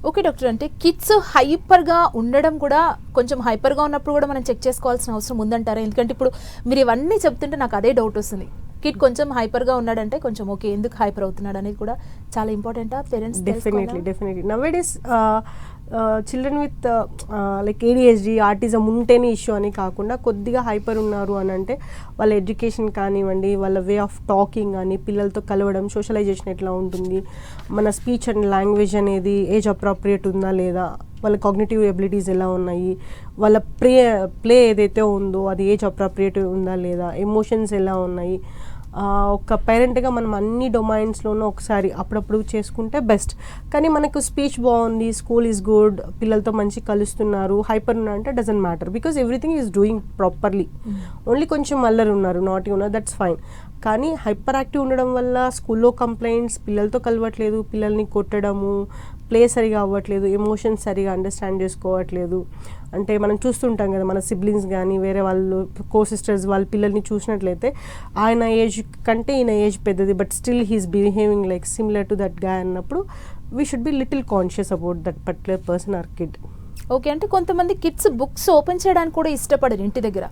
A: ఓకే డాక్టర్. అంటే కిడ్స్ హైపర్గా ఉండడం కూడా కొంచెం హైపర్గా ఉన్నప్పుడు కూడా మనం చెక్ చేసుకోవాల్సిన అవసరం ఉందంటారా? ఎందుకంటే ఇప్పుడు మీరు ఇవన్నీ చెప్తుంటే నాకు అదే డౌట్ వస్తుంది. కిడ్ కొంచెం హైపర్గా ఉన్నాడంటే కొంచెం ఓకే ఎందుకు హైపర్ అవుతున్నాడు అనేది కూడా చాలా ఇంపార్టెంటా? Parents
B: definitely definitely nowadays children with like ADHD autism ఉంటేనే ఇష్యూ అని కాకుండా కొద్దిగా హైపర్ ఉన్నారు అని అంటే వాళ్ళ ఎడ్యుకేషన్ కానివ్వండి వాళ్ళ వే ఆఫ్ టాకింగ్ కానీ పిల్లలతో కలవడం సోషలైజేషన్ ఎట్లా ఉంటుంది మన స్పీచ్ అండ్ లాంగ్వేజ్ అనేది ఏజ్ అప్రాప్రియేట్ ఉందా లేదా వాళ్ళ కాగ్నేటివ్ ఎబిలిటీస్ ఎలా ఉన్నాయి వాళ్ళ ప్లే ప్లే ఏదైతే ఉందో అది ఏజ్ అప్రాప్రియేట్ ఉందా లేదా ఎమోషన్స్ ఎలా ఉన్నాయి ఒక పేరెంట్గా మనం అన్ని డొమైన్స్లోనూ ఒకసారి అప్పుడప్పుడు చేసుకుంటే బెస్ట్ కానీ మనకు స్పీచ్ బాగుంది స్కూల్ ఈజ్ గుడ్ పిల్లలతో మంచి కలుస్తున్నారు హైపర్ ఉన్నా అంటే doesn't matter because everything is doing properly only కొంచెం అల్లరి ఉన్నారు నాటి ఉన్నారు దట్స్ ఫైన్ కానీ హైపర్ యాక్టివ్ ఉండడం వల్ల స్కూల్లో కంప్లైంట్స్ పిల్లలతో కలవట్లేదు పిల్లల్ని కొట్టడము ప్లే సరిగా అవ్వట్లేదు ఎమోషన్స్ సరిగా అండర్స్టాండ్ చేసుకోవట్లేదు. అంటే మనం చూస్తుంటాం కదా మన సిబ్లింగ్స్ కానీ వేరే వాళ్ళు కో సిస్టర్స్ వాళ్ళ పిల్లల్ని చూసినట్లయితే ఆయన ఏజ్ కంటే ఈయన ఏజ్ పెద్దది but still he's behaving like similar to that guy అన్నప్పుడు we should be little conscious about that particular person or kid
A: okay అంటే కొంతమంది కిడ్స్ బుక్స్ ఓపెన్ చేయడానికి కూడా ఇష్టపడరు ఇంటి దగ్గర.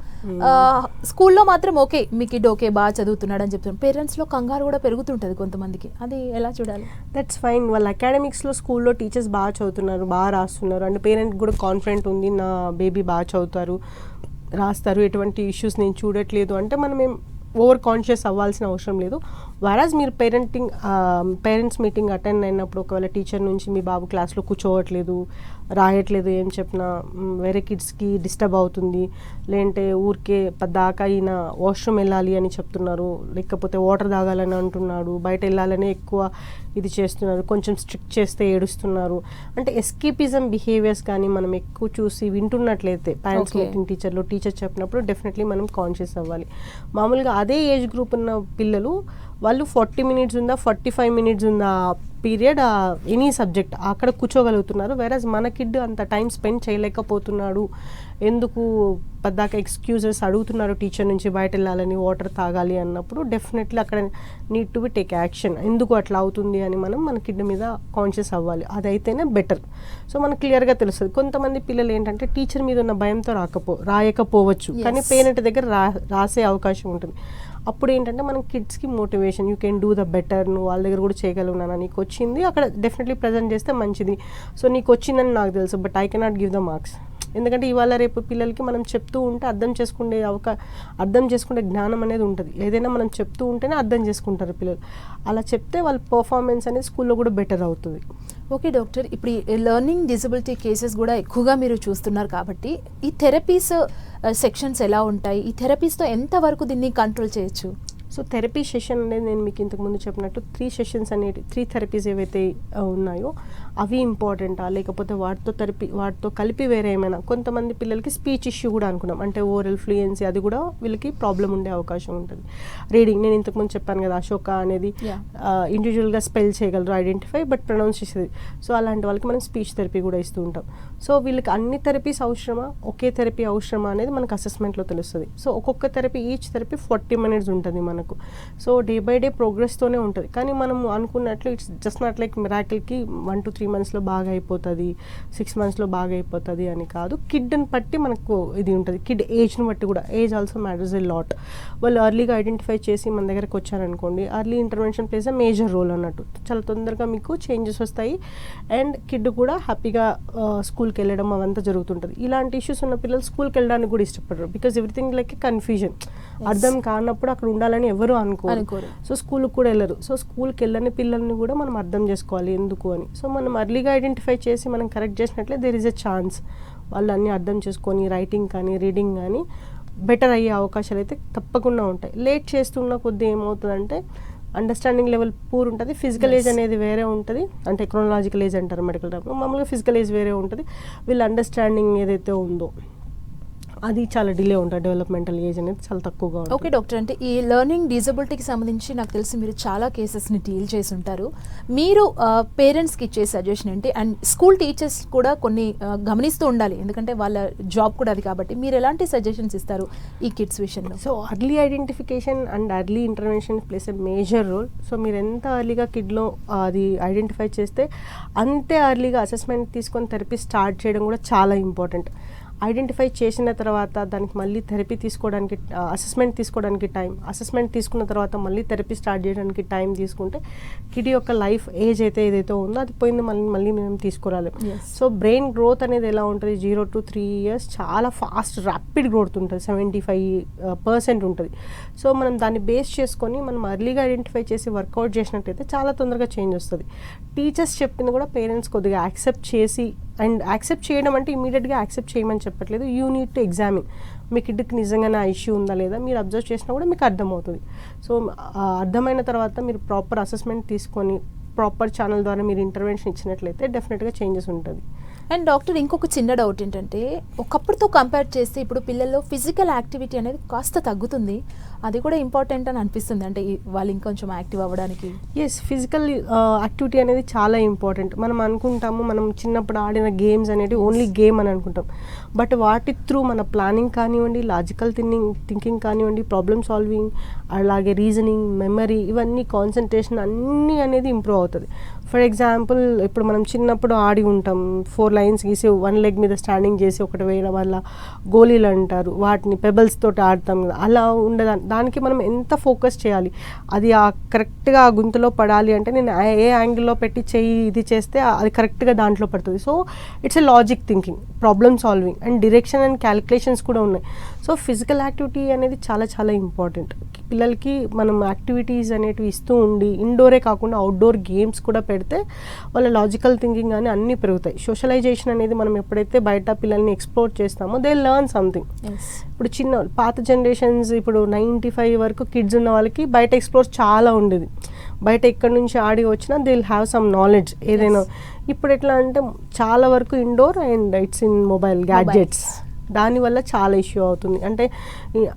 A: స్కూల్లో మాత్రం ఓకే మీ కిడ్ ఓకే బాగా చదువుతున్నాడు అని చెప్తున్నారు పేరెంట్స్లో కంగారు కూడా పెరుగుతుంటుంది కొంతమందికి. అది ఎలా చూడాలి?
B: దట్స్ ఫైన్ వాళ్ళ అకాడమిక్స్లో స్కూల్లో టీచర్స్ బాగా చదువుతున్నారు బాగా రాస్తున్నారు. అండ్ పేరెంట్ కూడా కాన్ఫిడెంట్ ఉంది నా బేబీ బాగా చదువుతారు రాస్తారు ఎటువంటి ఇష్యూస్ నేను చూడట్లేదు. అంటే మనం ఏం ఓవర్ కాన్షియస్ అవ్వాల్సిన అవసరం లేదు. వరాజ్ మీరు పేరెంటింగ్ పేరెంట్స్ మీటింగ్ అటెండ్ అయినప్పుడు ఒకవేళ టీచర్ నుంచి మీ బాబు క్లాస్లో కూర్చోవట్లేదు రాయట్లేదు ఏం చెప్పినా వేరే కిడ్స్కి డిస్టర్బ్ అవుతుంది. లేదంటే ఊరికే పద్దాకా ఈయన వాష్రూమ్ వెళ్ళాలి అని చెప్తున్నారు. లేకపోతే వాటర్ తాగాలని అంటున్నాడు. బయట వెళ్ళాలని ఎక్కువ ఇది చేస్తున్నారు. కొంచెం స్ట్రిక్ట్ చేస్తే ఏడుస్తున్నారు. అంటే ఎస్కేపిజం బిహేవియర్స్ కానీ మనం ఎక్కువ చూసి వింటున్నట్లయితే పేరెంట్స్. మీటింగ్ టీచర్లో టీచర్ చెప్పినప్పుడు డెఫినెట్లీ మనం కాన్షియస్ అవ్వాలి. మామూలుగా అదే ఏజ్ గ్రూప్ ఉన్న పిల్లలు వాళ్ళు ఫార్టీ మినిట్స్ ఉందా ఫార్టీ ఫైవ్ మినిట్స్ ఉందా పీరియడ్ ఎనీ సబ్జెక్ట్ అక్కడ కూర్చోగలుగుతున్నారు. వేరస్ మన కిడ్ అంత టైం స్పెండ్ చేయలేకపోతున్నాడు. ఎందుకు పద్దాక ఎక్స్క్యూజెస్ అడుగుతున్నారు టీచర్ నుంచి బయట వెళ్ళాలని వాటర్ తాగాలి అన్నప్పుడు డెఫినెట్లీ అక్కడ need to be take action. ఎందుకు అట్లా అవుతుంది అని మనం మన కిడ్ మీద కాన్షియస్ అవ్వాలి. అదైతేనే బెటర్. సో మనకు క్లియర్గా తెలుస్తుంది. కొంతమంది పిల్లలు ఏంటంటే టీచర్ మీద ఉన్న భయంతో రాకపో రాయకపోవచ్చు. కానీ. పేరెంట్ దగ్గర రా రాసే అవకాశం ఉంటుంది. అప్పుడు ఏంటంటే మనం కిడ్స్కి motivation you can do the better నువ్వు వాళ్ళ దగ్గర కూడా చేయగలుగునా నీకు వచ్చింది. అక్కడ డెఫినెట్లీ ప్రజెంట్ చేస్తే మంచిది. సో నీకు వచ్చిందని నాకు తెలుసు but I cannot give the marks ఎందుకంటే ఇవాళ రేపు పిల్లలకి మనం చెప్తూ ఉంటే అర్థం చేసుకునే అవకా అర్థం చేసుకునే జ్ఞానం అనేది ఉంటుంది. ఏదైనా మనం చెప్తూ ఉంటేనే అర్థం చేసుకుంటారు పిల్లలు. అలా చెప్తే వాళ్ళ పర్ఫార్మెన్స్ అనేది స్కూల్లో కూడా బెటర్ అవుతుంది.
A: Okay doctor. ఇప్పుడు ఈ లెర్నింగ్ డిజబిలిటీ కేసెస్ కూడా ఎక్కువగా మీరు చూస్తున్నారు కాబట్టి ఈ థెరపీస్ సెక్షన్స్ uh, ఎలా ఉంటాయి? ఈ థెరపీస్తో ఎంతవరకు దీన్ని కంట్రోల్ చేయొచ్చు?
B: సో థెరపీ సెషన్ అనేది నేను మీకు ఇంతకు ముందు చెప్పినట్టు త్రీ సెషన్స్ అనేవి త్రీ థెరపీస్ ఏవైతే uh, ఉన్నాయో అవి ఇంపార్టెంటా లేకపోతే వాటితో థెరపీ వాటితో కలిపి వేరే ఏమైనా? కొంతమంది పిల్లలకి స్పీచ్ ఇష్యూ కూడా అనుకున్నాం. అంటే ఓరల్ ఫ్లూయెన్సీ అది కూడా వీళ్ళకి ప్రాబ్లం ఉండే అవకాశం ఉంటుంది. రీడింగ్ నేను ఇంతకు ముందు చెప్పాను కదా అశోక అనేది. ఇండివిజువల్గా స్పెల్ చేయగలరు ఐడెంటిఫై బట్ ప్రొనౌన్స్ చేసేది. సో అలాంటి వాళ్ళకి మనం స్పీచ్ థెరపీ కూడా ఇస్తూ ఉంటాం. సో వీళ్ళకి అన్ని థెరపీస్ అవసరమా? ఒకే థెరపీ అవసరమా అనేది మనకు అసెస్మెంట్లో తెలుస్తుంది. సో ఒక్కొక్క therapy each therapy forty minutes ఉంటుంది మనకు. సో డే బై డే ప్రోగ్రెస్తోనే ఉంటుంది. కానీ మనం అనుకున్నట్లు ఇట్స్ జస్ట్ నాట్ లైక్ మిరాకిల్కి వన్ టు త్రీ మంత్స్లో బాగా అయిపోతుంది సిక్స్ మంత్స్లో బాగా అయిపోతుంది అని కాదు. కిడ్ని బట్టి మనకు ఇది ఉంటుంది. కిడ్ ఏజ్ని బట్టి కూడా. Age also matters a lot. వాళ్ళు ఎర్లీగా ఐడెంటిఫై చేసి మన దగ్గరకు వచ్చారనుకోండి early intervention plays a major role అన్నట్టు. చాలా తొందరగా మీకు చేంజెస్ వస్తాయి. అండ్ కిడ్ కూడా హ్యాపీగా స్కూల్కి వెళ్ళడం అవంతా జరుగుతుంటుంది. ఇలాంటి ఇష్యూస్ ఉన్న పిల్లలు స్కూల్కి వెళ్ళడానికి కూడా ఇష్టపడరు. Because everything like confusion. అర్థం కానప్పుడు అక్కడ ఉండాలని ఎవరు అనుకోరు.
A: అనుకోరు.
B: సో స్కూల్కి కూడా వెళ్ళరు. సో స్కూల్కి వెళ్ళని పిల్లల్ని కూడా మనం అర్థం చేసుకోవాలి ఎందుకు అని. సో మనం అర్లీగా ఐడెంటిఫై చేసి మనం కరెక్ట్ చేసినట్లే దెర్ ఇస్ ఎ ఛాన్స్ వాళ్ళు అన్నీ అర్థం చేసుకొని రైటింగ్ కానీ రీడింగ్ కానీ బెటర్ అయ్యే అవకాశాలు అయితే తప్పకుండా ఉంటాయి. లేట్ చేస్తున్న కొద్దీ ఏమవుతుందంటే అండర్స్టాండింగ్ లెవెల్ పూర్ ఉంటుంది. Physical age. అనేది వేరే ఉంటుంది. అంటే క్రోనలాజికల్ ఏజ్ అంటారు మెడికల్ టైప్ మామూలుగా ఫిజికల్ ఏజ్ వేరే ఉంటుంది. వీళ్ళ అండర్స్టాండింగ్ ఏదైతే ఉందో. అది చాలా డిలే ఉంటుంది డెవలప్మెంటల్ ఏజ్ అనేది చాలా తక్కువగా ఉంటుంది.
A: ఓకే డాక్టర్ అంటే ఈ లెర్నింగ్ డిజబిలిటీకి సంబంధించి నాకు తెలిసి మీరు చాలా కేసెస్ని డీల్ చేసి ఉంటారు మీరు పేరెంట్స్కి ఇచ్చే సజెషన్ ఏంటి? అండ్ స్కూల్ టీచర్స్ కూడా కొన్ని గమనిస్తూ ఉండాలి. ఎందుకంటే వాళ్ళ జాబ్ కూడా అది కాబట్టి. మీరు ఎలాంటి సజెషన్స్ ఇస్తారు ఈ కిడ్స్ విషయంలో?
B: So early identification and early intervention plays a major role so మీరు ఎంత అర్లీగా కిడ్లో అది ఐడెంటిఫై చేస్తే అంతే అర్లీగా అసెస్మెంట్ తీసుకొని థెరపీ స్టార్ట్ చేయడం కూడా చాలా ఇంపార్టెంట్ ఐడెంటిఫై చేసిన తర్వాత దానికి మళ్ళీ థెరపీ తీసుకోవడానికి అసెస్మెంట్ తీసుకోవడానికి టైం అసెస్మెంట్ తీసుకున్న తర్వాత మళ్ళీ థెరపీ స్టార్ట్ చేయడానికి టైం తీసుకుంటే కిడ్ యొక్క లైఫ్ ఏజ్ అయితే ఏదైతే ఉందో అది పోయింది మళ్ళీ మళ్ళీ మేము తీసుకురాలేం. సో బ్రెయిన్ గ్రోత్ అనేది ఎలా ఉంటుంది? జీరో టు త్రీ ఇయర్స్ చాలా ఫాస్ట్ ర్యాపిడ్ గ్రోత్ ఉంటుంది. సెవెంటీ ఫైవ్ పర్సెంట్ ఉంటుంది. సో మనం దాన్ని బేస్ చేసుకొని మనం అర్లీగా ఐడెంటిఫై చేసి వర్కౌట్ చేసినట్టయితే చాలా తొందరగా చేంజ్ వస్తుంది. టీచర్స్ చెప్పింది కూడా పేరెంట్స్ కొద్దిగా యాక్సెప్ట్ చేసి అండ్ యాక్సెప్ట్ చేయడం అంటే ఇమీడియట్గా యాక్సెప్ట్ చేయమని చెప్పట్లేదు. You need to examine. మీ కిడ్కి నిజంగానే నా ఇష్యూ ఉందా లేదా మీరు అబ్జర్వ్ చేసినా కూడా మీకు అర్థమవుతుంది. సో అర్థమైన తర్వాత మీరు ప్రాపర్ అసెస్మెంట్ తీసుకొని ప్రాపర్ ఛానల్ ద్వారా మీరు ఇంటర్వెన్షన్ ఇచ్చినట్లయితే డెఫినెట్గా చేంజెస్ ఉంటుంది.
A: అండ్ డాక్టర్ ఇంకొక చిన్న డౌట్ ఏంటంటే ఒకప్పుడుతో కంపేర్ చేస్తే ఇప్పుడు పిల్లల్లో ఫిజికల్ యాక్టివిటీ అనేది కాస్త తగ్గుతుంది. అది కూడా ఇంపార్టెంట్ అని అనిపిస్తుంది. అంటే వాళ్ళు ఇంకొంచెం యాక్టివ్ అవ్వడానికి.
B: ఎస్ ఫిజికల్ యాక్టివిటీ అనేది చాలా ఇంపార్టెంట్ మనం అనుకుంటాము మనం చిన్నప్పుడు ఆడిన గేమ్స్ అనేవి ఓన్లీ గేమ్ అని అనుకుంటాం. బట్ వాటి త్రూ మన ప్లానింగ్ కానివ్వండి లాజికల్ థింకింగ్ థింకింగ్ కానివ్వండి ప్రాబ్లమ్ సాల్వింగ్ అలాగే రీజనింగ్ మెమరీ ఇవన్నీ కాన్సన్ట్రేషన్ అన్నీ అనేది ఇంప్రూవ్ అవుతుంది. ఫర్ ఎగ్జాంపుల్ ఇప్పుడు మనం చిన్నప్పుడు ఆడి ఉంటాం. ఫోర్ లైన్స్ గీసి వన్ లెగ్ మీద స్టాండింగ్ చేసి ఒకటి వేయడం వల్ల గోళీలు అంటారు. వాటిని పెబల్స్ తోటి ఆడతాం కదా. అలా ఉండదా? దానికి మనం ఎంత ఫోకస్ చేయాలి? అది ఆ కరెక్ట్గా ఆ గుంతలో పడాలి అంటే నేను ఏ యాంగిల్లో పెట్టి చేయి ఇది చేస్తే అది కరెక్ట్గా దాంట్లో పడుతుంది. So it's a logic thinking problem solving and direction and calculations కూడా ఉన్నాయి. సో ఫిజికల్ యాక్టివిటీ అనేది చాలా చాలా ఇంపార్టెంట్. పిల్లలకి మనం యాక్టివిటీస్ అనేటివి ఇస్తూ ఉండి ఇండోరే కాకుండా అవుట్డోర్ గేమ్స్ కూడా పెడితే వాళ్ళ లాజికల్ థింకింగ్ కానీ అన్నీ పెరుగుతాయి. సోషలైజేషన్ అనేది మనం ఎప్పుడైతే బయట పిల్లల్ని ఎక్స్ప్లోర్ చేస్తామో దే లెర్న్ సంథింగ్. ఇప్పుడు చిన్న పాత జనరేషన్స్ ఇప్పుడు నైంటీ ఫైవ్ వరకు కిడ్స్ ఉన్న వాళ్ళకి బయట ఎక్స్ప్లోర్ చాలా ఉండేది. బయట ఎక్కడి నుంచి ఆడి వచ్చినా they will have some knowledge ఏదైనా. ఇప్పుడు ఎట్లా అంటే చాలా వరకు indoor and it's in mobile gadgets. దానివల్ల చాలా ఇష్యూ అవుతుంది. అంటే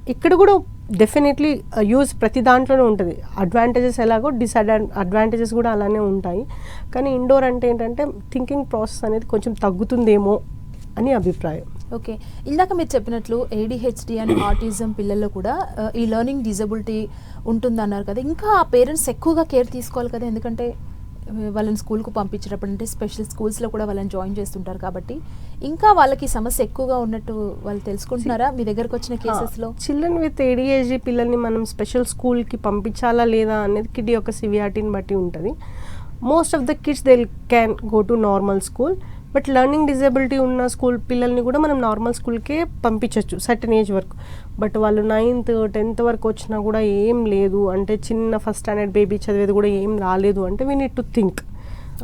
B: ఇక్కడ కూడా డెఫినెట్లీ యూజ్ ప్రతి దాంట్లోనే ఉంటుంది. అడ్వాంటేజెస్ ఎలాగో డిసడ్వాన్ అడ్వాంటేజెస్ కూడా అలానే ఉంటాయి. కానీ ఇండోర్ అంటే ఏంటంటే థింకింగ్ ప్రాసెస్ అనేది కొంచెం తగ్గుతుందేమో అని అభిప్రాయం.
A: ఓకే. ఇందాక మీరు చెప్పినట్లు ఏడిహెచ్డి అండ్ ఆటిజం పిల్లల్లో కూడా ఆ, ఈ లెర్నింగ్ డిజబిలిటీ ఉంటుందన్నారు కదా. ఇంకా ఆ పేరెంట్స్ ఎక్కువగా కేర్ తీసుకోవాలి కదా? ఎందుకంటే వాళ్ళని స్కూల్కు పంపించేటప్పుడు అంటే స్పెషల్ స్కూల్స్లో కూడా వాళ్ళని జాయిన్ చేస్తుంటారు కాబట్టి ఇంకా వాళ్ళకి సమస్య ఎక్కువగా ఉన్నట్టు వాళ్ళు తెలుసుకుంటున్నారా? మీ దగ్గరకు వచ్చిన కేసెస్లో?
B: చిల్డ్రన్ విత్ ఏడిహెచ్డి పిల్లల్ని మనం స్పెషల్ స్కూల్కి పంపించాలా లేదా అనేది కిడ్ యొక్క సివియారిటీని బట్టి ఉంటుంది. Most of the kids they can go to normal school. But learning disability ఉన్న స్కూల్ పిల్లల్ని కూడా మనం నార్మల్ స్కూల్కే పంపించవచ్చు సర్టన్ ఏజ్ వరకు. బట్ వాళ్ళు నైన్త్ టెన్త్ వరకు వచ్చినా కూడా ఏం లేదు. అంటే చిన్న ఫస్ట్ స్టాండర్డ్ బేబీ చదివేది కూడా ఏం రాలేదు అంటే వీ నీడ్ టు థింక్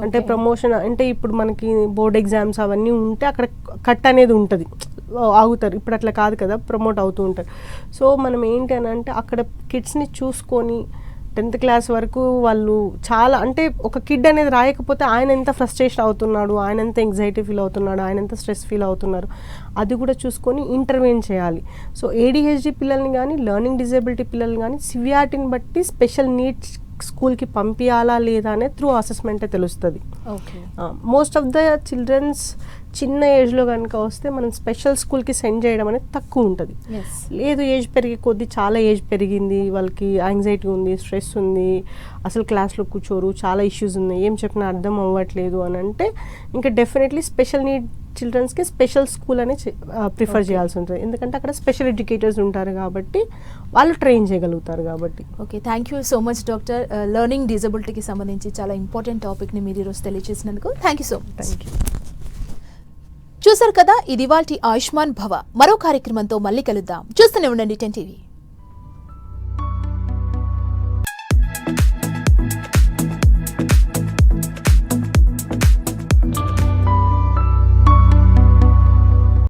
B: అంటే. ప్రమోషన్ అంటే ఇప్పుడు మనకి బోర్డ్ ఎగ్జామ్స్ అవన్నీ ఉంటే అక్కడ కట్ అనేది ఉంటుంది. ఆగుతారు. ఇప్పుడు అట్లా కాదు కదా ప్రమోట్ అవుతూ ఉంటారు. సో మనం ఏంటి అని అంటే అక్కడ కిడ్స్ని చూసుకొని టెన్త్ క్లాస్ వరకు వాళ్ళు చాలా అంటే ఒక కిడ్ అనేది రాయకపోతే ఆయన ఎంత ఫ్రస్ట్రేషన్ అవుతున్నాడు ఆయన ఎంత ఎంగ్జైటీ ఫీల్ అవుతున్నాడు ఆయన ఎంత స్ట్రెస్ ఫీల్ అవుతున్నారు అది కూడా చూసుకొని ఇంటర్వెన్ చేయాలి. సో ఏడిహెచ్డి పిల్లల్ని కానీ లెర్నింగ్ డిజేబిలిటీ పిల్లల్ని కానీ సివియారిటీని బట్టి స్పెషల్ నీడ్స్ స్కూల్కి పంపించాలా లేదా అనేది త్రూ అసెస్మెంటే తెలుస్తుంది. మోస్ట్ ఆఫ్ ద చిల్డ్రన్స్ చిన్న ఏజ్లో కనుక వస్తే మనం స్పెషల్ స్కూల్కి సెండ్ చేయడం అనేది తక్కువ ఉంటుంది. లేదు ఏజ్ పెరిగే కొద్దీ చాలా ఏజ్ పెరిగింది వాళ్ళకి యాంగ్జైటీ ఉంది స్ట్రెస్ ఉంది అసలు క్లాస్లో కూర్చోరు చాలా ఇష్యూస్ ఉన్నాయి ఏం చెప్పినా అర్థం అవ్వట్లేదు అని అంటే ఇంకా డెఫినెట్లీ స్పెషల్ నీడ్ చిల్డ్రన్స్కి స్పెషల్ స్కూల్ అనే ప్రిఫర్. చేయాల్సి ఉంటుంది. ఎందుకంటే అక్కడ స్పెషల్ ఎడ్యుకేటర్స్ ఉంటారు కాబట్టి వాళ్ళు ట్రైన్ చేయగలుగుతారు కాబట్టి.
A: Okay thank you so much doctor learning డిజబిలిటీకి సంబంధించి చాలా ఇంపార్టెంట్ టాపిక్ని మీరు ఈరోజు తెలియజేసినందుకు thank you so much
B: thank you
A: చూసారు కదా ఇది వాల్టి ఆయుష్మాన్ భవ. మరో కార్యక్రమంతో మళ్ళీ కలుద్దాం. చూస్తూనే ఉండండి టెన్ టీవీ